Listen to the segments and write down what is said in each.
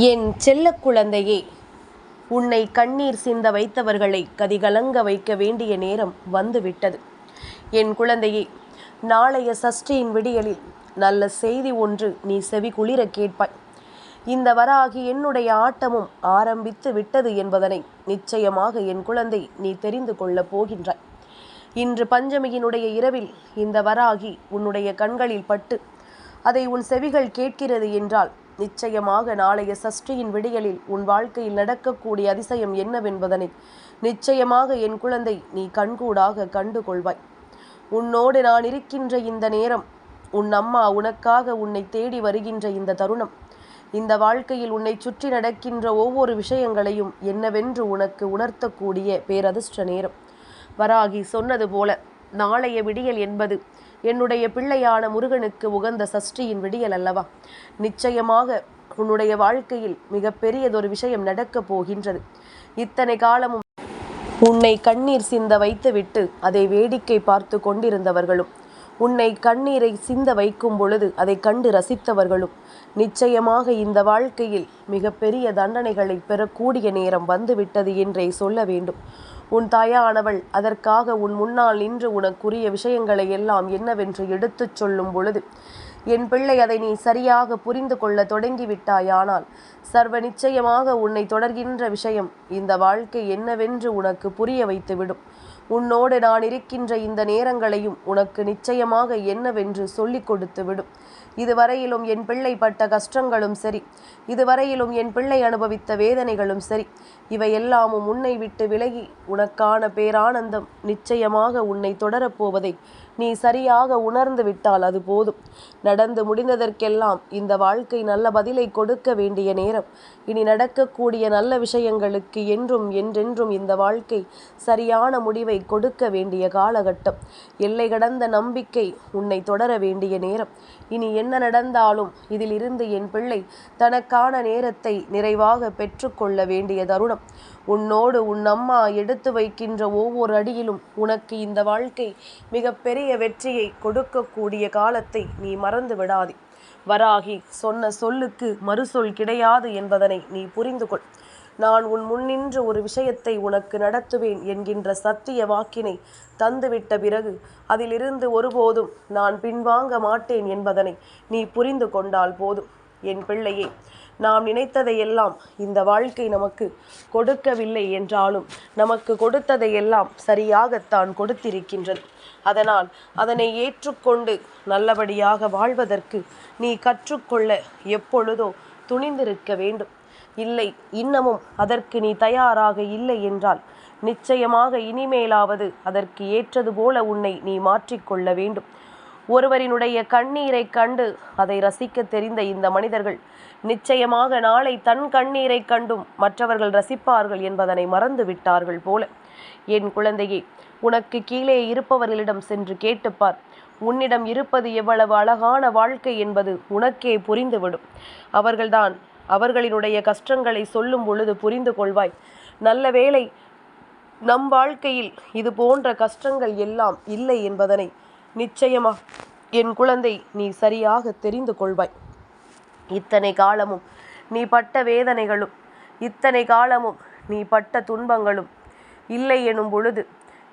என் செல்ல குழந்தையே உன்னை கண்ணீர் சிந்த வைத்தவர்களை கதிகலங்க வைக்க வேண்டிய நேரம் வந்துவிட்டது. என் குழந்தையே நாளைய சஷ்டியின் விடியலில் நல்ல செய்தி ஒன்று நீ செவி குளிர கேட்பாய். இந்த வராகி என்னுடைய ஆட்டமும் ஆரம்பித்து விட்டது என்பதனை நிச்சயமாக என் குழந்தை நீ தெரிந்து கொள்ளப் போகின்றாய். இன்று பஞ்சமியினுடைய இரவில் இந்த வராகி உன்னுடைய கண்களில் பட்டு அதை உன் செவிகள் கேட்கிறது என்றால் நிச்சயமாக நாளைய சஷ்டியின் விடியலில் உன் வாழ்க்கையில் நடக்கக்கூடிய அதிசயம் என்னவென்பதனை நிச்சயமாக என் குழந்தை நீ கண்கூடாக கண்டு கொள்வாய் உன்னோடு நான் இருக்கின்ற இந்த நேரம் உன் அம்மா உனக்காக உன்னை தேடி வருகின்ற இந்த தருணம் இந்த வாழ்க்கையில் உன்னை சுற்றி நடக்கின்ற ஒவ்வொரு விஷயங்களையும் என்னவென்று உனக்கு உணர்த்தக்கூடிய பேரதிர்ஷ்ட நேரம். வராகி சொன்னது போல நாளைய விடியல் என்பது என்னுடைய பிள்ளையான முருகனுக்கு உகந்த சஷ்டியின் விடியல் அல்லவா? நிச்சயமாக உன்னுடைய வாழ்க்கையில் மிக பெரியதொரு விஷயம் நடக்கப் போகின்றது. இத்தனை காலமும் உன்னை கண்ணீர் சிந்த வைத்துவிட்டு அதை வேடிக்கை பார்த்து கொண்டிருந்தவர்களும் உன்னை கண்ணீரை சிந்த வைக்கும் பொழுது அதை கண்டு ரசித்தவர்களும் நிச்சயமாக இந்த வாழ்க்கையில் மிகப்பெரிய தண்டனைகளை பெறக்கூடிய நேரம் வந்துவிட்டது என்றே சொல்ல வேண்டும். உன் தாயானவள் அதற்காக உன் முன்னால் நின்று உனக்குரிய விஷயங்களை எல்லாம் என்னவென்று எடுத்துச் சொல்லும் பொழுது என் பிள்ளை அதை நீ சரியாக புரிந்து கொள்ள தொடங்கிவிட்டாயானால் சர்வ நிச்சயமாக உன்னை தொடர்கின்ற விஷயம் இந்த வாழ்க்கை என்னவென்று உனக்கு புரிய வைத்துவிடும். உன்னோடு நான் இருக்கின்ற இந்த நேரங்களையும் உனக்கு நிச்சயமாக என்னவென்று சொல்லிக் கொடுத்து விடும். இதுவரையிலும் என் பிள்ளை பட்ட கஷ்டங்களும் சரி இதுவரையிலும் என் பிள்ளை அனுபவித்த வேதனைகளும் சரி இவையெல்லாமும் உன்னை விட்டு விலகி உனக்கான பேரானந்தம் நிச்சயமாக உன்னை தொடரப்போவதை நீ சரியாக உணர்ந்து விட்டால் அது போதும். நடந்து முடிந்ததற்கெல்லாம் இந்த வாழ்க்கை நல்ல பதிலை கொடுக்க வேண்டிய நேரம். இனி நடக்கக்கூடிய நல்ல விஷயங்களுக்கு என்றும் என்றென்றும் இந்த வாழ்க்கை சரியான முடிவை கொடுக்க வேண்டிய காலகட்டம். எல்லை கடந்த நம்பிக்கை உன்னை தொடர வேண்டிய நேரம். இனி என்ன நடந்தாலும் இதிலிருந்து என் பிள்ளை தனக்கான நேரத்தை நிறைவாக பெற்றுக்கொள்ள வேண்டிய தருணம். உன்னோடு உன் அம்மா எடுத்து வைக்கின்ற ஒவ்வொரு அடியிலும் உனக்கு இந்த வாழ்க்கை மிகப்பெரிய வெற்றியை கொடுக்கக்கூடிய காலத்தை நீ மறந்து விடாதே. வராகி சொன்ன சொல்லுக்கு மறுசொல் கிடையாது என்பதனை நீ புரிந்து கொள். நான் உன் முன்னின்று ஒரு விஷயத்தை உனக்கு நடத்துவேன் என்கின்ற சத்திய வாக்கினை தந்துவிட்ட பிறகு அதிலிருந்து ஒருபோதும் நான் பின்வாங்க மாட்டேன் என்பதனை நீ புரிந்து கொண்டால் போதும். என் பிள்ளையே நாம் நினைத்ததையெல்லாம் இந்த வாழ்க்கை நமக்கு கொடுக்கவில்லை என்றாலும் நமக்கு கொடுத்ததையெல்லாம் சரியாகத்தான் கொடுத்திருக்கின்றது. அதனால் அதனை ஏற்றுக்கொண்டு நல்லபடியாக வாழ்வதற்கு நீ கற்றுக்கொள்ள எப்பொழுதோ துணிந்திருக்க வேண்டும். இல்லை இன்னமும் அதற்கு நீ தயாராக இல்லை என்றால் நிச்சயமாக இனிமேலாவது அதற்கு ஏற்றது போல உன்னை நீ மாற்றிக்கொள்ள வேண்டும். ஒருவரினுடைய கண்ணீரை கண்டு அதை ரசிக்க தெரிந்த இந்த மனிதர்கள் நிச்சயமாக நாளை தன் கண்ணீரை கண்டும் மற்றவர்கள் ரசிப்பார்கள் என்பதனை மறந்து விட்டார்கள் போல. என் குழந்தையே உனக்கு கீழே இருப்பவர்களிடம் சென்று கேட்டுப்பார் உன்னிடம் இருப்பது எவ்வளவு அழகான வாழ்க்கை என்பது உனக்கே புரிந்துவிடும். அவர்கள்தான் அவர்களினுடைய கஷ்டங்களை சொல்லும் பொழுது புரிந்து கொள்வாய். நல்ல வேளை நம் வாழ்க்கையில் இது போன்ற கஷ்டங்கள் எல்லாம் இல்லை என்பதனை நிச்சயமா என் குழந்தை நீ சரியாக தெரிந்து கொள்வாய். இத்தனை காலமும் நீ பட்ட வேதனைகளும் இத்தனை காலமும் நீ பட்ட துன்பங்களும் இல்லை எனும் பொழுது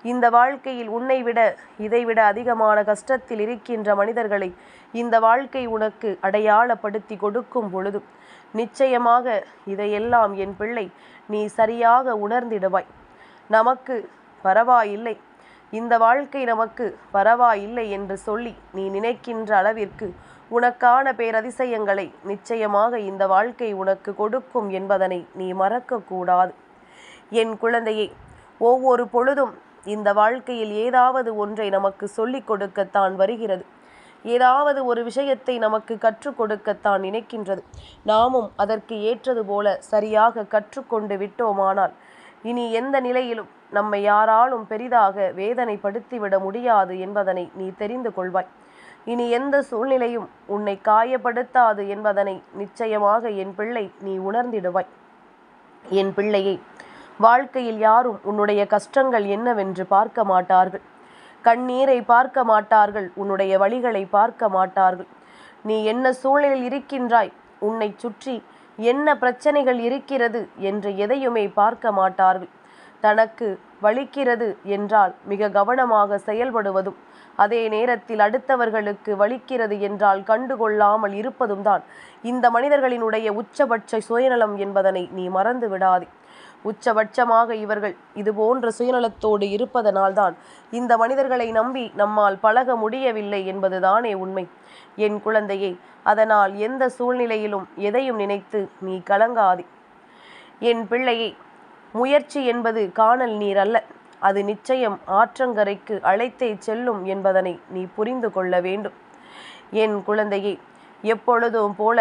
இந்த வாழ்க்கையில் உன்னை விட இதைவிட அதிகமான கஷ்டத்தில் இருக்கின்ற மனிதர்களை இந்த வாழ்க்கை உனக்கு அடையாளப்படுத்தி கொடுக்கும் பொழுதும் நிச்சயமாக இதையெல்லாம் என் பிள்ளை நீ சரியாக உணர்ந்திடுவாய். நமக்கு பரவாயில்லை இந்த வாழ்க்கை நமக்கு பரவாயில்லை என்று சொல்லி நீ நினைக்கின்ற அளவிற்கு உனக்கான பேரதிசயங்களை நிச்சயமாக இந்த வாழ்க்கை உனக்கு கொடுக்கும் என்பதனை நீ மறக்கக்கூடாது. என் குழந்தையை ஒவ்வொரு பொழுதும் இந்த வாழ்க்கையில் ஏதாவது ஒன்றை நமக்கு சொல்லிக் கொடுக்கத்தான் வருகிறது. ஏதாவது ஒரு விஷயத்தை நமக்கு கற்றுக் கொடுக்கத்தான் நினைக்கின்றது. நாமும் அதற்கு ஏற்றது போல சரியாக கற்றுக்கொண்டு விட்டோமானால் இனி எந்த நிலையிலும் நம்மை யாராலும் பெரிதாக வேதனைப்படுத்திவிட முடியாது என்பதனை நீ தெரிந்து கொள்வாய். இனி எந்த சூழ்நிலையும் உன்னை காயப்படுத்தாது என்பதனை நிச்சயமாக என் பிள்ளை நீ உணர்ந்திடுவாய். என் பிள்ளையை வாழ்க்கையில் யாரும் உன்னுடைய கஷ்டங்கள் என்னவென்று பார்க்க மாட்டார்கள். கண்ணீரை பார்க்க மாட்டார்கள் உன்னுடைய வழிகளை பார்க்க மாட்டார்கள். நீ என்ன சூழலில் இருக்கின்றாய்? உன்னை சுற்றி என்ன பிரச்சனைகள் இருக்கிறது என்று எதையுமே பார்க்க மாட்டார்கள். தனக்கு வலிக்கிறது என்றால் மிக கவனமாக செயல்படுவதும் அதே நேரத்தில் அடுத்தவர்களுக்கு வலிக்கிறது என்றால் கண்டுகொள்ளாமல் இருப்பதும் தான் இந்த மனிதர்களினுடைய உச்சபட்ச சுயநலம் என்பதனை நீ மறந்து விடாதே. உச்சபட்சமாக இவர்கள் இது போன்ற சுயநலத்தோடு இருப்பதனால்தான் இந்த மனிதர்களை நம்பி நம்மால் பழக முடியவில்லை என்பதுதானே உண்மை. என் குழந்தையே அதனால் எந்த சூழ்நிலையிலும் எதையும் நினைத்து நீ கலங்காதே. என் பிள்ளையை முயற்சி என்பது காணல் நீர் அல்ல அது நிச்சயம் ஆற்றங்கரைக்கு அழைத்தே செல்லும் என்பதனை நீ புரிந்து கொள்ள வேண்டும். என் குழந்தையே எப்பொழுதும் போல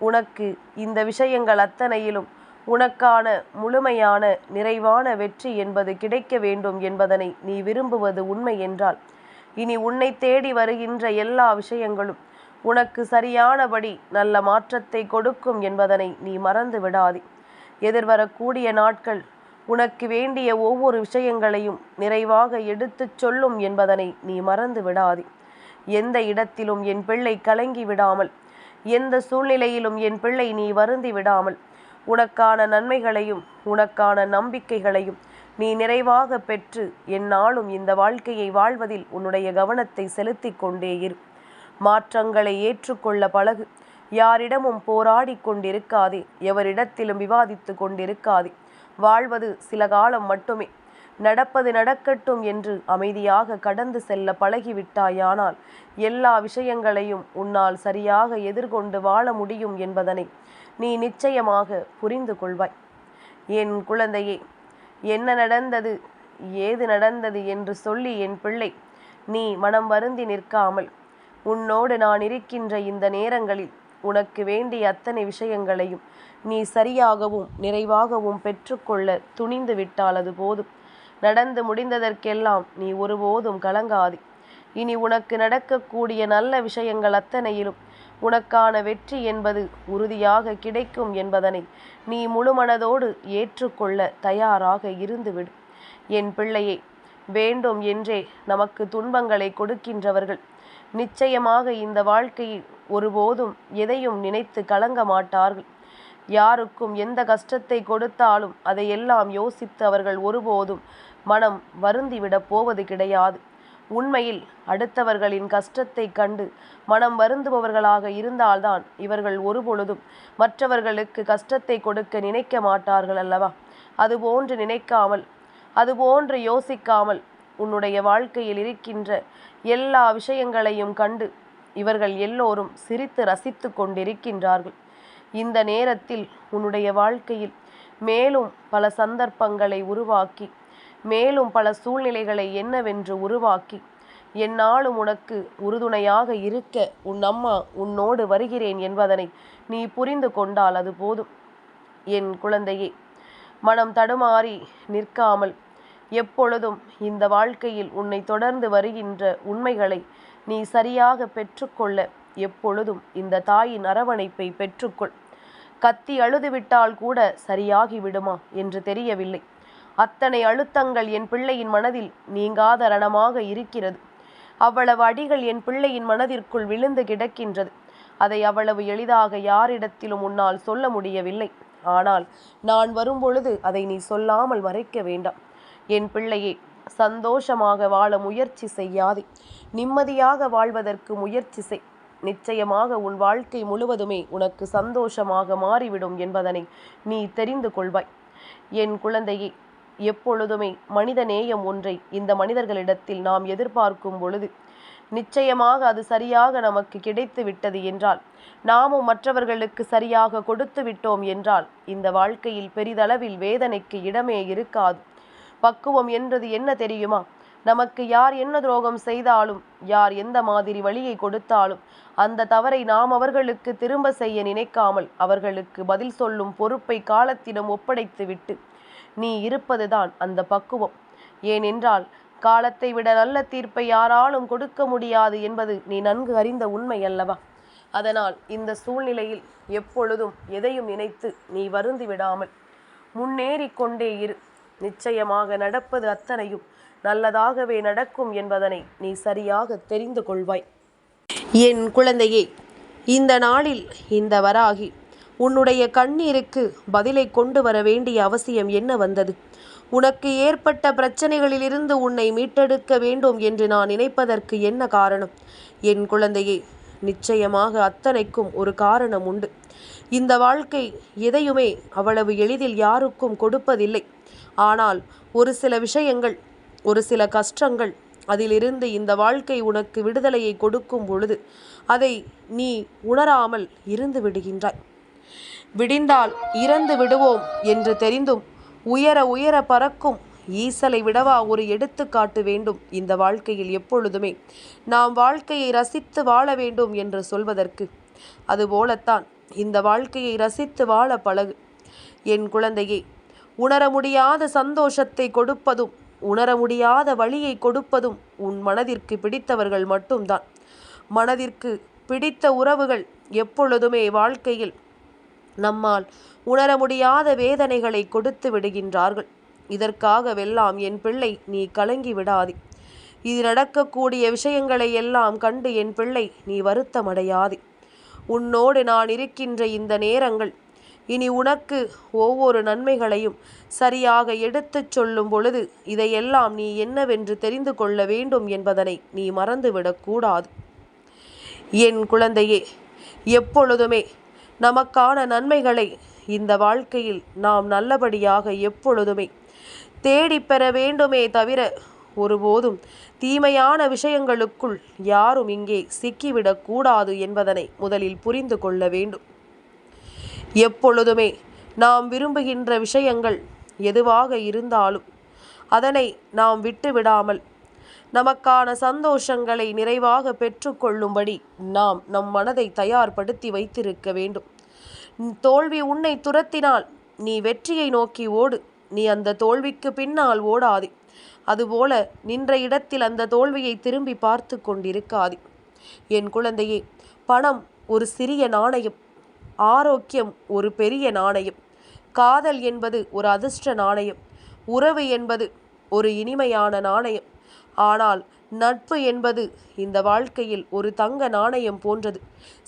உனக்கு இந்த விஷயங்கள் அத்தனையிலும் உனக்கான முழுமையான நிறைவான வெற்றி என்பது கிடைக்க வேண்டும் என்பதனை நீ விரும்புவது உண்மை என்றால் இனி உன்னை தேடி வருகின்ற எல்லா விஷயங்களும் உனக்கு சரியானபடி நல்ல மாற்றத்தை கொடுக்கும் என்பதனை நீ மறந்து விடாதே. எதிர்வரக்கூடிய நாட்கள் உனக்கு வேண்டிய ஒவ்வொரு விஷயங்களையும் நிறைவாக எடுத்துச் சொல்லும் என்பதனை நீ மறந்து விடாதே. எந்த இடத்திலும் என் பிள்ளை கலங்கி விடாமல் எந்த சூழ்நிலையிலும் என் பிள்ளை நீ வருந்தி விடாமல் உனக்கான நன்மைகளையும் உனக்கான நம்பிக்கைகளையும் நீ நிறைவாக பெற்று எந்நாளும் இந்த வாழ்க்கையை வாழ்வதில் உன்னுடைய கவனத்தை செலுத்தி கொண்டே இரு. மாற்றங்களை ஏற்றுக்கொள்ள பழகு. யாரிடமும் போராடி கொண்டிருக்காதே. எவரிடத்திலும் விவாதித்து கொண்டிருக்காதே. வாழ்வது சில காலம் மட்டுமே. நடப்பது நடக்கட்டும் என்று அமைதியாக கடந்து செல்ல பழகிவிட்டாயானால் எல்லா விஷயங்களையும் உன்னால் சரியாக எதிர்கொண்டு வாழ முடியும் என்பதனை நீ நிச்சயமாக புரிந்து கொள்வாய். என் குழந்தையே என்ன நடந்தது ஏது நடந்தது என்று சொல்லி என் பிள்ளை நீ மனம் வருந்தி நிற்காமல் உன்னோடு நான் இருக்கின்ற இந்த நேரங்களில் உனக்கு வேண்டிய அத்தனை விஷயங்களையும் நீ சரியாகவும் நிறைவாகவும் பெற்றுக்கொள்ள துணிந்து விட்டால் அது போதும். நடந்து முடிந்ததற்கெல்லாம் நீ ஒருபோதும் கலங்காதி. இனி உனக்கு நடக்கக்கூடிய நல்ல விஷயங்கள் அத்தனையிலும் உனக்கான வெற்றி என்பது உறுதியாக கிடைக்கும் என்பதனை நீ முழுமனதோடு ஏற்றுக்கொள்ள தயாராக இருந்துவிடு. என் பிள்ளையே வேண்டும் என்றே நமக்கு துன்பங்களை கொடுக்கின்றவர்கள் நிச்சயமாக இந்த வாழ்க்கையில் ஒருபோதும் எதையும் நினைத்து கலங்க மாட்டார்கள். யாருக்கும் எந்த கஷ்டத்தை கொடுத்தாலும் அதையெல்லாம் யோசித்து அவர்கள் ஒருபோதும் மனம் வருந்திவிடப் போவது கிடையாது. உண்மையில் அடுத்தவர்களின் கஷ்டத்தை கண்டு மனம் வருந்துபவர்களாக இருந்தால்தான் இவர்கள் ஒருபொழுதும் மற்றவர்களுக்கு கஷ்டத்தை கொடுக்க நினைக்க மாட்டார்கள் அல்லவா? அதுபோன்று நினைக்காமல் அதுபோன்று யோசிக்காமல் உன்னுடைய வாழ்க்கையில் இருக்கின்ற எல்லா விஷயங்களையும் கண்டு இவர்கள் எல்லோரும் சிரித்து ரசித்து கொண்டிருக்கின்றார்கள். இந்த நேரத்தில் உன்னுடைய வாழ்க்கையில் மேலும் பல சந்தர்ப்பங்களை உருவாக்கி மேலும் பல சூழ்நிலைகளை என்னவென்று உருவாக்கி என்னாலும் உனக்கு உறுதுணையாக இருக்க உன் அம்மா உன்னோடு வருகிறேன் என்பதனை நீ புரிந்து கொண்டால் அது போதும். என் குழந்தையே மனம் தடுமாறி நிற்காமல் எப்பொழுதும் இந்த வாழ்க்கையில் உன்னை தொடர்ந்து வருகின்ற உண்மைகளை நீ சரியாக பெற்றுக்கொள்ள எப்பொழுதும் இந்த தாயின் அரவணைப்பை பெற்றுக்கொள். கத்தி அழுதுவிட்டால் கூட சரியாகி விடுமா என்று தெரியவில்லை. அத்தனை அழுத்தங்கள் என் பிள்ளையின் மனதில் நீங்காத ரணமாக இருக்கிறது. அவ்வளவு அடிகள் என் பிள்ளையின் மனதிற்குள் விழுந்து கிடக்கின்றது. அதை அவ்வளவு எளிதாக யாரிடத்திலும் உன்னால் சொல்ல முடியவில்லை. ஆனால் நான் வரும்பொழுது அதை நீ சொல்லாமல் மறைக்க வேண்டாம். என் பிள்ளையே சந்தோஷமாக வாழ முயற்சி செய்யாதே. நிம்மதியாக வாழ்வதற்கு முயற்சி செய். நிச்சயமாக உன் வாழ்க்கை முழுவதுமே உனக்கு சந்தோஷமாக மாறிவிடும் என்பதனை நீ தெரிந்து கொள்வாய். என் குழந்தையே எப்பொழுதுமே மனித நேயம் ஒன்றை இந்த மனிதர்களிடத்தில் நாம் எதிர்பார்க்கும் பொழுது நிச்சயமாக அது சரியாக நமக்கு கிடைத்து விட்டது என்றால் நாமும் மற்றவர்களுக்கு சரியாக கொடுத்து விட்டோம் என்றால் இந்த வாழ்க்கையில் பெரிதளவில் வேதனைக்கு இடமே இருக்காது. பக்குவம் என்றது என்ன தெரியுமா? நமக்கு யார் என்ன துரோகம் செய்தாலும் யார் எந்த மாதிரி வழியை கொடுத்தாலும் அந்த தவறை நாம் அவர்களுக்கு திரும்ப செய்ய நினைக்காமல் அவர்களுக்கு பதில் சொல்லும் பொறுப்பை காலத்திடம் ஒப்படைத்துவிட்டு நீ இருப்பதுதான் அந்த பக்குவம். ஏனென்றால் காலத்தை விட நல்ல தீர்ப்பை யாராலும் கொடுக்க முடியாது என்பது நீ நன்கு அறிந்த உண்மை அல்லவா? அதனால் இந்த சூழ்நிலையில் எப்பொழுதும் எதையும் நினைத்து நீ வருந்தி விடாமல் முன்னேறி கொண்டே இரு. நிச்சயமாக நடப்பது அத்தனையும் நல்லதாகவே நடக்கும் என்பதனை நீ சரியாக தெரிந்து கொள்வாய். என் குழந்தையே இந்த நாளில் இந்த வராகி உன்னுடைய கண்ணீருக்கு பதிலை கொண்டு வர வேண்டிய அவசியம் என்ன வந்தது? உனக்கு ஏற்பட்ட பிரச்சனைகளிலிருந்து உன்னை மீட்டெடுக்க வேண்டும் என்று நான் நினைப்பதற்கு என்ன காரணம்? என் குழந்தையே நிச்சயமாக அத்தனைக்கும் ஒரு காரணம் உண்டு. இந்த வாழ்க்கை எதையுமே அவ்வளவு எளிதில் யாருக்கும் கொடுப்பதில்லை. ஆனால் ஒரு சில விஷயங்கள் ஒரு சில கஷ்டங்கள் அதிலிருந்து இந்த வாழ்க்கை உனக்கு விடுதலையை கொடுக்கும் பொழுது அதை நீ உணராமல் இருந்து விடுகின்றாய். விடிந்தால் இறந்து விடுவோம் என்று தெரிந்தும் உயர உயர பறக்கும் ஈசலை விடவா ஒரு எடுத்துக்காட்டு வேண்டும் இந்த வாழ்க்கையில் எப்பொழுதுமே. நாம் வாழ்க்கையை ரசித்து வாழ வேண்டும் என்று சொல்வதற்கு. அதுபோலத்தான் இந்த வாழ்க்கையை ரசித்து வாழ பழகு. என் குழந்தையே உணர முடியாத சந்தோஷத்தை கொடுப்பதும் உணர முடியாத வழியை கொடுப்பதும் உன் மனதிற்கு பிடித்தவர்கள் மட்டும்தான். மனதிற்கு பிடித்த உறவுகள் எப்பொழுதுமே வாழ்க்கையில் நம்மால் உணர முடியாத வேதனைகளை கொடுத்து விடுகின்றார்கள். இதற்காகவெல்லாம் என் பிள்ளை நீ கலங்கி விடாதே இது நடக்கக்கூடிய விஷயங்களை எல்லாம் கண்டு என் பிள்ளை நீ வருத்தமடையாதே. உன்னோடு நான் இருக்கின்ற இந்த நேரங்கள் இனி உனக்கு ஒவ்வொரு நன்மைகளையும் சரியாக எடுத்துச் சொல்லும் பொழுது இதையெல்லாம் நீ என்னவென்று தெரிந்து கொள்ள வேண்டும் என்பதனை நீ மறந்துவிடக்கூடாது என் குழந்தையே எப்பொழுதுமே நமக்கான நன்மைகளை இந்த வாழ்க்கையில் நாம் நல்லபடியாக எப்பொழுதுமே தேடிப்பெற பெற வேண்டுமே தவிர ஒருபோதும் தீமையான விஷயங்களுக்குள் யாரும் இங்கே சிக்கிவிடக்கூடாது என்பதனை முதலில் புரிந்து கொள்ள வேண்டும். எப்பொழுதுமே நாம் விரும்புகின்ற விஷயங்கள் எதுவாக இருந்தாலும் அதனை நாம் விட்டுவிடாமல் நமக்கான சந்தோஷங்களை நிறைவாக பெற்றுக்கொள்ளும்படி நாம் நம் மனதை தயார்படுத்தி வைத்திருக்க வேண்டும். தோல்வி உன்னை துரத்தினால் நீ வெற்றியை நோக்கி ஓடு. நீ அந்த தோல்விக்கு பின்னால் ஓடாதே. அதுபோல நின்ற இடத்தில் அந்த தோல்வியை திரும்பி பார்த்து கொண்டிருக்காதே. என் குழந்தையே பணம் ஒரு சிறிய நாணயம் ஆரோக்கியம் ஒரு பெரிய நாணயம் காதல் என்பது ஒரு அதிர்ஷ்ட நாணயம் உறவு என்பது ஒரு இனிமையான நாணயம். ஆனால் நட்பு என்பது இந்த வாழ்க்கையில் ஒரு தங்க நாணயம் போன்றது.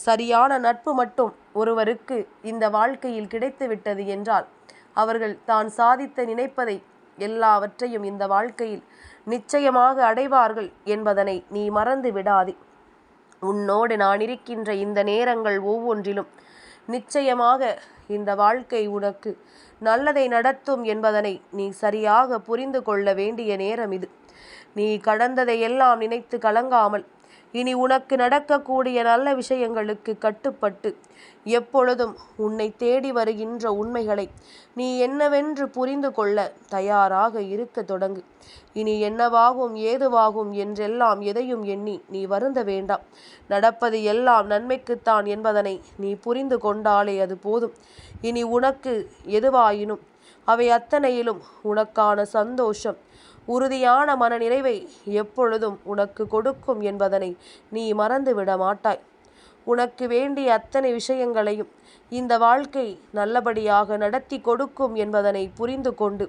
சரியான நட்பு மட்டும் ஒருவருக்கு இந்த வாழ்க்கையில் கிடைத்துவிட்டது என்றால் அவர்கள் தான் சாதித்த நினைப்பதை எல்லாவற்றையும் இந்த வாழ்க்கையில் நிச்சயமாக அடைவார்கள் என்பதனை நீ மறந்து விடாதே. உன்னோடு நான் இருக்கின்ற இந்த நேரங்கள் ஒவ்வொன்றிலும் நிச்சயமாக இந்த வாழ்க்கை உனக்கு நல்லதை நடத்தும் என்பதனை நீ சரியாக புரிந்து கொள்ள வேண்டிய நேரம் இது. நீ கடந்ததை எல்லாம் நினைத்து கலங்காமல் இனி உனக்கு நடக்கக்கூடிய நல்ல விஷயங்களுக்கு கட்டுப்பட்டு எப்பொழுதும் உன்னை தேடி வருகின்ற உண்மைகளை நீ என்னவென்று புரிந்து கொள்ள தயாராக இருக்க தொடங்கு. இனி என்னவாகும் ஏதுவாகும் என்றெல்லாம் எதையும் எண்ணி நீ வருந்த வேண்டாம். நடப்பது எல்லாம் நன்மைக்குத்தான் என்பதனை நீ புரிந்து கொண்டாலே அது போதும். இனி உனக்கு எதுவாயினும் அவை அத்தனையிலும் உனக்கான சந்தோஷம். உறுதியான மனநிறைவை எப்பொழுதும் உனக்கு கொடுக்கும் என்பதனை நீ மறந்து விட மாட்டாய். உனக்கு வேண்டிய அத்தனை விஷயங்களையும் இந்த வாழ்க்கை நல்லபடியாக நடத்தி கொடுக்கும் என்பதனை புரிந்து கொண்டு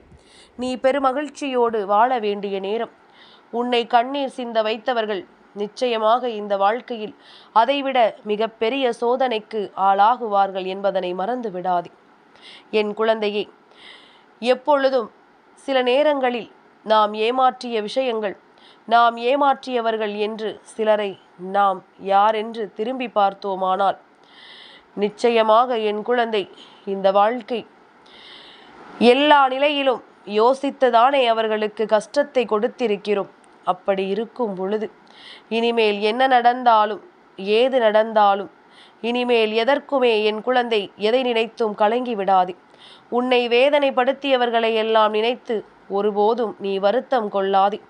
நீ பெருமகிழ்ச்சியோடு வாழ வேண்டிய நேரம். உன்னை கண்ணீர் சிந்த வைத்தவர்கள் நிச்சயமாக இந்த வாழ்க்கையில் அதைவிட மிகப்பெரிய சோதனைக்கு ஆளாகுவார்கள் என்பதனை மறந்து விடாதே என் குழந்தையே எப்பொழுதும் சில நேரங்களில் நாம் ஏமாற்றிய விஷயங்கள் நாம் ஏமாற்றியவர்கள் என்று சிலரை நாம் யாரென்று திரும்பி பார்த்தோமானால் நிச்சயமாக என் குழந்தை இந்த வாழ்க்கை. எல்லா நிலையிலும் யோசித்துதானே அவர்களுக்கு கஷ்டத்தை கொடுத்திருக்கிறோம். அப்படி இருக்கும் பொழுது இனிமேல் என்ன நடந்தாலும் ஏது நடந்தாலும் இனிமேல் எதற்குமே என் குழந்தை எதை நினைத்தும் கலங்கி விடாது. உன்னை வேதனைப்படுத்தியவர்களை எல்லாம் நினைத்து ஒருபோதும் நீ வருத்தம் கொள்ளாதே.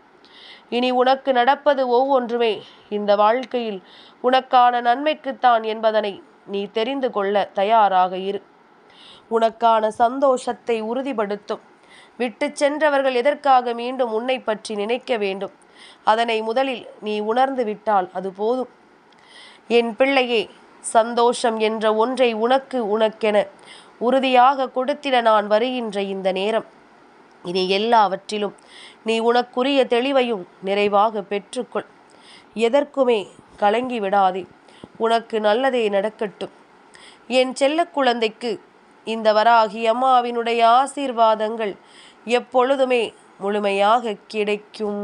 இனி உனக்கு நடப்பது ஒவ்வொன்றுமே. இந்த வாழ்க்கையில் உனக்கான நன்மைக்குத்தான் என்பதனை நீ தெரிந்து கொள்ள தயாராக இரு. உனக்கான சந்தோஷத்தை உறுதிப்படுத்தும். விட்டு சென்றவர்கள் எதற்காக மீண்டும் உன்னை பற்றி நினைக்க வேண்டும்? அதனை முதலில் நீ உணர்ந்து விட்டால் அது போதும். என் பிள்ளையே சந்தோஷம் என்ற ஒன்றை உனக்கு உனக்கென உறுதியாக கொடுத்திட நான் வருகின்ற இந்த நேரம். இனி எல்லாவற்றிலும் நீ உனக்குரிய தெளிவையும் நிறைவாக பெற்றுக்கொள். எதற்குமே கலங்கி விடாதே. உனக்கு நல்லதே நடக்கட்டும். என் செல்ல குழந்தைக்கு இந்த வராகி அம்மாவினுடைய ஆசீர்வாதங்கள் எப்பொழுதுமே முழுமையாக கிடைக்கும்.